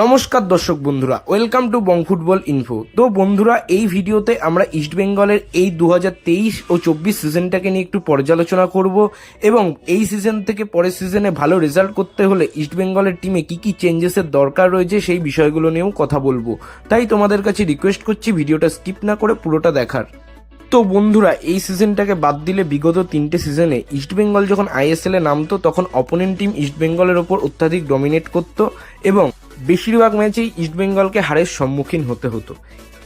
নমস্কার দর্শক বন্ধুরা welcome to Bong football info তো বন্ধুরা, এই ভিডিওতে আমরা ইস্টবেঙ্গলের এই দু ও চব্বিশ সিজনটাকে নিয়ে একটু পর্যালোচনা করব এবং এই সিজন থেকে পরের সিজনে ভালো রেজাল্ট করতে হলে ইস্টবেঙ্গলের টিমে কি কি চেঞ্জেসের দরকার রয়েছে সেই বিষয়গুলো নিয়েও কথা বলব। তাই তোমাদের কাছে রিকোয়েস্ট করছি ভিডিওটা স্কিপ না করে পুরোটা দেখার। তো বন্ধুরা, এই সিজনটাকে বাদ দিলে বিগত তিনটে সিজনে ইস্টবেঙ্গল যখন আইএসএল এ নামতো, তখন অপোনেন্ট টিম ইস্টবেঙ্গলের ওপর অত্যাধিক ডমিনেট করত এবং বেশিরভাগ ম্যাচেই ইস্টবেঙ্গলকে হারের সম্মুখীন হতে হতো।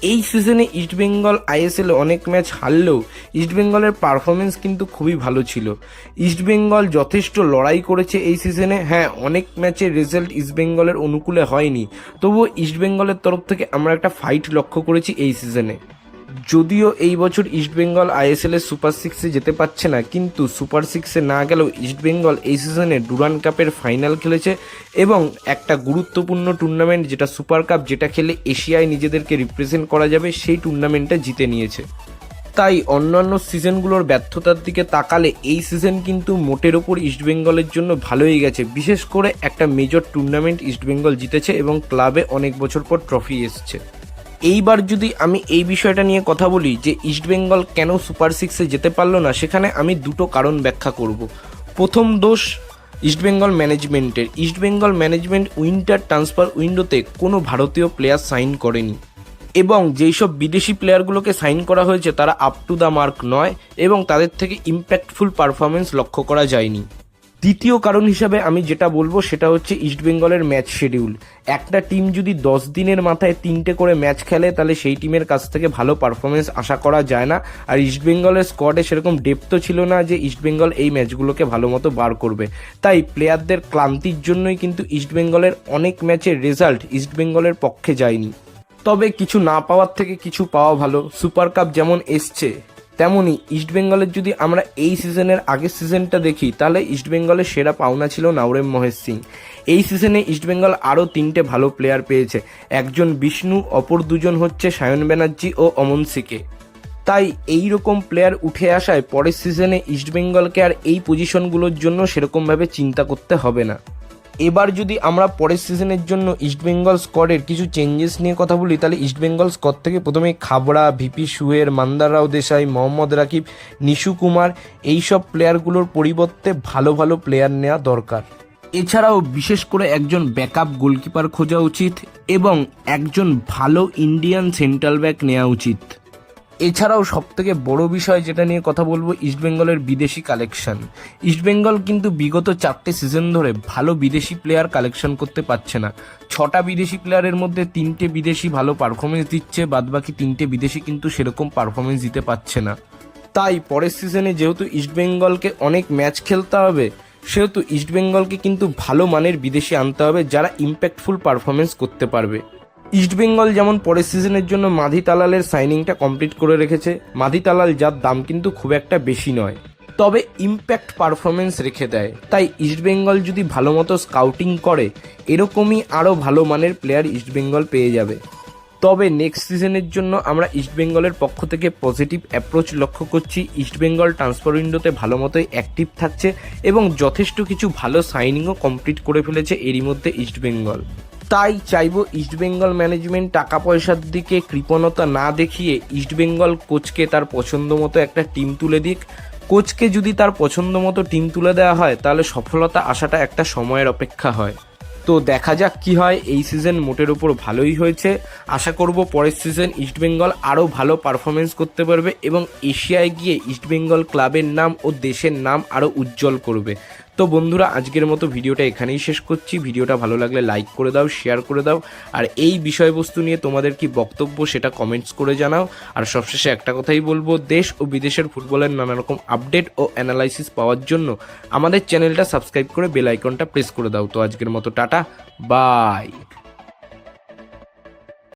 এই সিজনে ইস্টবেঙ্গল আইএসএল অনেক ম্যাচ হারলেও ইস্টবেঙ্গলের পারফরমেন্স কিন্তু খুবই ভালো ছিল। ইস্টবেঙ্গল যথেষ্ট লড়াই করেছে এই সিজনে। হ্যাঁ অনেক ম্যাচের রেজাল্ট ইস্টবেঙ্গলের অনুকূলে হয়নি। তবুও ইস্টবেঙ্গলের তরফ থেকে আমরা একটা ফাইট লক্ষ্য করেছি এই সিজনে। যদিও এই বছর ইস্টবেঙ্গল আইএসএল এর সুপার সিক্সে যেতে পারছে না, কিন্তু সুপার সিক্সে না গেলেও ইস্টবেঙ্গল এই সিজনে ডুরান কাপের ফাইনাল খেলেছে এবং একটা গুরুত্বপূর্ণ টুর্নামেন্ট যেটা সুপার কাপ যেটা খেলে এশিয়ায় নিজেদেরকে রিপ্রেজেন্ট করা যাবে, সেই টুর্নামেন্টটা জিতে নিয়েছে। তাই অন্যান্য সিজনগুলোর ব্যর্থতার দিকে তাকালে এই সিজন কিন্তু মোটের ওপর ইস্টবেঙ্গলের জন্য ভালোই গেছে। বিশেষ করে একটা মেজর টুর্নামেন্ট ইস্টবেঙ্গল জিতেছে এবং ক্লাবে অনেক বছর পর ট্রফি এসছে। এইবার যদি আমি এই বিষয়টা নিয়ে কথা বলি যে ইস্টবেঙ্গল কেন সুপার সিক্সে যেতে পারল না, সেখানে আমি দুটো কারণ ব্যাখ্যা করব। প্রথম দোষ ইস্টবেঙ্গল ম্যানেজমেন্টের ইস্টবেঙ্গল ম্যানেজমেন্ট উইন্টার ট্রান্সফার উইন্ডোতে কোনো ভারতীয় প্লেয়ার সাইন করেনি। এবং যেই সব বিদেশি প্লেয়ারগুলোকে সাইন করা হয়েছে, তারা আপ টু দ্য মার্ক নয় এবং তাদের থেকে ইম্প্যাক্টফুল পারফরমেন্স লক্ষ্য করা যায়নি। দ্বিতীয় কারণ হিসাবে আমি যেটা বলব সেটা হচ্ছে ইস্টবেঙ্গলের ম্যাচ শিডিউল একটা টিম যদি দশ দিনের মাথায় তিনটে করে ম্যাচ খেলে, তাহলে সেই টিমের কাছ থেকে ভালো পারফরমেন্স আশা করা যায় না। আর ইস্টবেঙ্গলের স্কোয়াডে সেরকম ডেপথও ছিল না যে ইস্টবেঙ্গল এই ম্যাচগুলোকে ভালো মতো বার করবে। তাই প্লেয়ারদের ক্লান্তির জন্যই কিন্তু ইস্টবেঙ্গলের অনেক ম্যাচের রেজাল্ট ইস্টবেঙ্গলের পক্ষে যায়নি। তবে কিছু না পাওয়ার থেকে কিছু পাওয়া ভালো। সুপার কাপ যেমন এসছে তেমনই ইস্টবেঙ্গলের যদি আমরা এই সিজনের আগের সিজনটা দেখি, তাহলে ইস্টবেঙ্গলের সেরা পাওনা ছিল নাওরেম মহেশ সিং। এই সিজনে ইস্টবেঙ্গল আরও তিনটে ভালো প্লেয়ার পেয়েছে। একজন বিষ্ণু, অপর দুজন হচ্ছে সায়ন ব্যানার্জি ও অমন সিকে। তাই এই রকম প্লেয়ার উঠে আসায় পরের সিজনে ইস্টবেঙ্গলকে আর এই পজিশনগুলোর জন্য সেরকমভাবে চিন্তা করতে হবে না। এবার যদি আমরা পরের সিজনের জন্য ইস্টবেঙ্গল স্কোয়াডের কিছু চেঞ্জেস নিয়ে কথা বলি, তাহলে ইস্টবেঙ্গল স্কোয়াড থেকে প্রথমে খাবড়া ভিপি সুয়ের মান্দারাও দেশাই মোহাম্মদ রাকিব নিশু কুমার এইসব প্লেয়ারগুলোর পরিবর্তে ভালো ভালো প্লেয়ার নেওয়া দরকার। এছাড়াও বিশেষ করে একজন ব্যাকআপ গোলকিপার খোঁজা উচিত এবং একজন ভালো ইন্ডিয়ান সেন্ট্রাল ব্যাক নেওয়া উচিত। এছাড়াও সব থেকে বড় বিষয় যেটা নিয়ে কথা বলব ইস্টবেঙ্গলের বিদেশি কালেকশন ইস্টবেঙ্গল কিন্তু বিগত চারটে সিজন ধরে ভালো বিদেশি প্লেয়ার কালেকশন করতে পারছে না। ছটা বিদেশি প্লেয়ারের মধ্যে তিনটে বিদেশি ভালো পারফরমেন্স দিচ্ছে, বাদবাকি তিনটে বিদেশি কিন্তু সেরকম পারফরমেন্স দিতে পারছে না। তাই পরের সিজনে যেহেতু ইস্টবেঙ্গলকে অনেক ম্যাচ খেলতে হবে, সেহেতু ইস্টবেঙ্গলকে কিন্তু ভালো মানের বিদেশি আনতে হবে যারা ইম্প্যাক্টফুল পারফরমেন্স করতে পারবে। ইস্টবেঙ্গল যেমন পরের সিজনের জন্য মাধি তালালের সাইনিংটা কমপ্লিট করে রেখেছে। মাধি তালাল যার দাম কিন্তু খুব একটা বেশি নয়। তবে ইম্প্যাক্ট পারফরমেন্স রেখে দেয়। তাই ইস্টবেঙ্গল যদি ভালো মতো স্কাউটিং করে, এরকমই আরও ভালো মানের প্লেয়ার ইস্টবেঙ্গল পেয়ে যাবে। তবে নেক্সট সিজনের জন্য আমরা ইস্টবেঙ্গলের পক্ষ থেকে পজিটিভ অ্যাপ্রোচ লক্ষ্য করছি। ইস্টবেঙ্গল ট্রান্সফার উইন্ডোতে ভালো মতোই অ্যাক্টিভ থাকছে এবং যথেষ্ট কিছু ভালো সাইনিংও কমপ্লিট করে ফেলেছে এরই মধ্যে ইস্টবেঙ্গল তাই চাইব ইস্টবেঙ্গল ম্যানেজমেন্ট টাকা পয়সার দিকে কৃপণতা না দেখিয়ে ইস্টবেঙ্গল কোচকে তার পছন্দ মতো একটা টিম তুলে দিক। কোচকে যদি তার পছন্দ মতো টিম তুলে দেওয়া হয়, তাহলে সফলতা আসাটা একটা সময়ের অপেক্ষা হয়। তো দেখা যাক কি হয়, এই সিজন মোটের উপর ভালোই হয়েছে। আশা করব পরের সিজন ইস্টবেঙ্গল আরও ভালো পারফরমেন্স করতে পারবে এবং এশিয়ায় গিয়ে ইস্টবেঙ্গল ক্লাবের নাম ও দেশের নাম আরও উজ্জ্বল করবে। তো বন্ধুরা, আজকের মতো ভিডিওটা এখানেই শেষ করছি। ভিডিওটা ভালো লাগলে লাইক করে দাও শেয়ার করে দাও। আর এই বিষয়বস্তু নিয়ে তোমাদের কি বক্তব্য সেটা কমেন্টস করে জানাও। আর সবশেষে একটা কথাই বলব, দেশ ও বিদেশের ফুটবলের নানা রকম আপডেট ও অ্যানালাইসিস পাওয়ার জন্য আমাদের চ্যানেলটা সাবস্ক্রাইব করে বেল আইকনটা প্রেস করে দাও। তো আজকের মতো টাটা বাই